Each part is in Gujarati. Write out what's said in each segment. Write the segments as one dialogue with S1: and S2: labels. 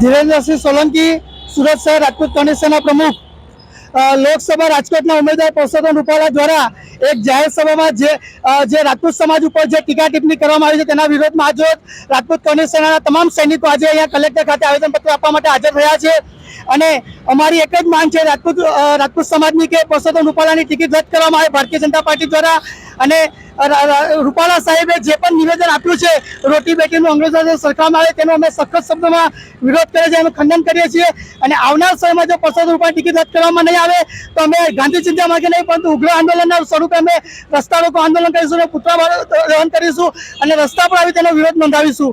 S1: ધીરેન્દ્રસિંહ સોલંકી, સુરત શહેર રાજપૂત કોંગ્રેસના પ્રમુખ. લોકસભા રાજકોટના ઉમેદવાર પરસોત્તમ રૂપાલા દ્વારા એક જાહેર સભામાં જે જે રાજપૂત સમાજ ઉપર જે ટીકા ટિપ્પણી કરવામાં આવી છે તેના વિરોધમાં આજે રાજપૂત કોંગ્રેસ સેનાના તમામ સૈનિકો આજે અહીંયા કલેક્ટર ખાતે આવેદનપત્ર આપવા માટે હાજર થયા છે. અને અમારી એક જ માંગ છે, રાજપૂત રાજપૂત સમાજની કે પરસોત્તમ રૂપાલાની ટિકિટ રદ કરવામાં આવે ભારતીય જનતા પાર્ટી દ્વારા. અને રૂપાલા સાહેબે જે પણ નિવેદન આપ્યું છે, રોટી બેટીનું અંગ્રેજો સરખાવવામાં આવે તેનો અમે સખત શબ્દોમાં વિરોધ કરીએ છીએ અમે ખંડન કરીએ છીએ. અને આવનાર સમયમાં જો પરસોત્તમ રૂપાલા ટિકિટ રદ કરવામાં નહીં આવે, તો અમે ગાંધી ચિંતા માર્ગે નહીં, પરંતુ ઉગ્ર આંદોલનના સ્વરૂપે અમે રસ્તા રોકો આંદોલન કરીશું અને પુતળા દહન કરીશું અને રસ્તા પર આવી તેનો વિરોધ નોંધાવીશું.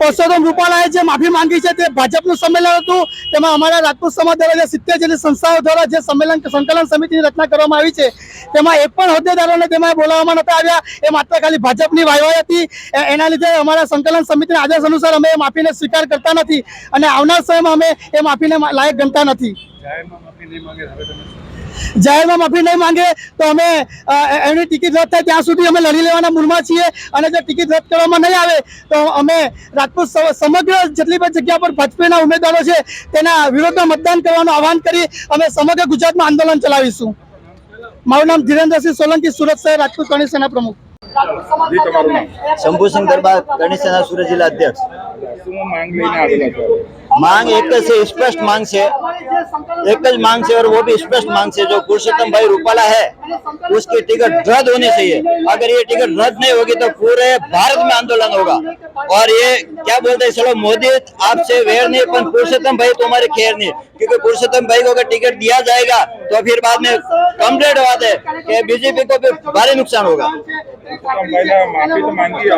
S1: પરસોત્તમ રૂપાલાએ જે માફી માંગી છે તે ભાજપનું સંમેલન હતું. તેમાં અમારા રાજપૂત સમાજ દ્વારા જે સિત્તેર જેટલી સંસ્થાઓ દ્વારા જે સંમેલન, સંકલન સમિતિની રચના કરવામાં આવી છે, તેમાં એક પણ હોદ્દેદારોને તેમાં બોલાવવામાં નતા આવ્યા. એ માત્ર ખાલી ભાજપની વાયવાઈ હતી. એના લીધે અમારા સંકલન સમિતિના આદેશ અનુસાર અમે એ માફીને સ્વીકાર કરતા નથી અને આવનાર સમયમાં અમે એ માફીને લાયક ગણતા નથી.
S2: જાહેરમાં માફી નહીં માંગે
S1: તો અમે એમની ટિકિટ રદ થાય ત્યાં સુધી અમે લડી લેવાના મૂળમાં છીએ અને જો ટિકિટ રદ કરવામાં નહીં આવે તો અમે રાજકોટ સમગ્ર જેટલી પણ જગ્યા પર ભાજપના ઉમેદવારો છે તેના વિરોધમાં મતદાન કરવાનું આહવાન કરી અમે સમગ્ર ગુજરાતમાં આંદોલન ચલાવીશું. મારું નામ ધીરેન્દ્રસિંહ સોલંકી સુરત શહેર રાજકોટ કોંગ્રેસ સેના પ્રમુખ.
S3: શંભુસિંહ દરબાર ગણેશ સેના સુરત જિલ્લા અધ્યક્ષ.
S2: માંગ એક જ છે
S3: સ્પષ્ટ માંગ છે एक જ मांग से और वो भी स्पष्ट मांग से जो पुरुषोत्तम भाई रूपाला है उसकी टिकट रद्द होनी चाहिए अगर ये टिकट रद्द नहीं होगी तो पूरे भारत में आंदोलन होगा और ये क्या बोलते हैं चलो मोदी आपसे वेर नहीं पर पुरुषोत्तम भाई तुम्हारे खैर नहीं क्योंकि पुरुषोत्तम भाई को अगर टिकट दिया जाएगा तो फिर बाद में कम्प्लेट हुआ है कि बीजेपी को फिर भारी नुकसान होगा।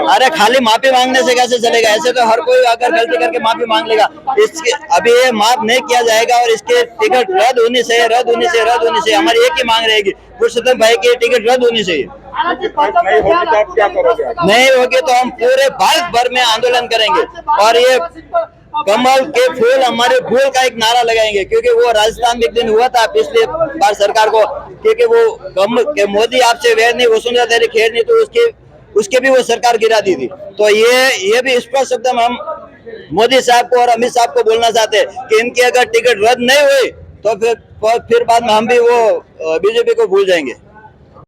S3: अरे खाली माफ़ी मांगने से कैसे चलेगा? ऐसे तो हर कोई अगर गलती करके माफ़ी मांग लेगा। इसके, अभी ये माफ़ नहीं किया जाएगा और इसके टिकट रद्द होने से, रद्द होने से, रद्द होने से हमारी एक ही मांग रहेगी। पुरुषोत्तम भाई की टिकट रद्द होनी चाहिए नहीं होगी तो हम पूरे भारत भर में आंदोलन करेंगे। और ये कमल के फूल हमारे फूल का एक नारा लगाएंगे क्योंकि वो राजस्थान में एक दिन हुआ था पिछले बार सरकार को क्योंकि वो कम के मोदी आपसे वैर नहीं वसुंधरा तेरी खेर नहीं तो उसके उसके भी वो सरकार गिरा दी थी तो ये ये भी स्पष्ट शब्द में हम मोदी साहब को और अमित साहब को बोलना चाहते हैं कि इनकी अगर टिकट रद्द नहीं हुई तो फिर फिर बाद में हम भी वो बीजेपी को भूल जाएंगे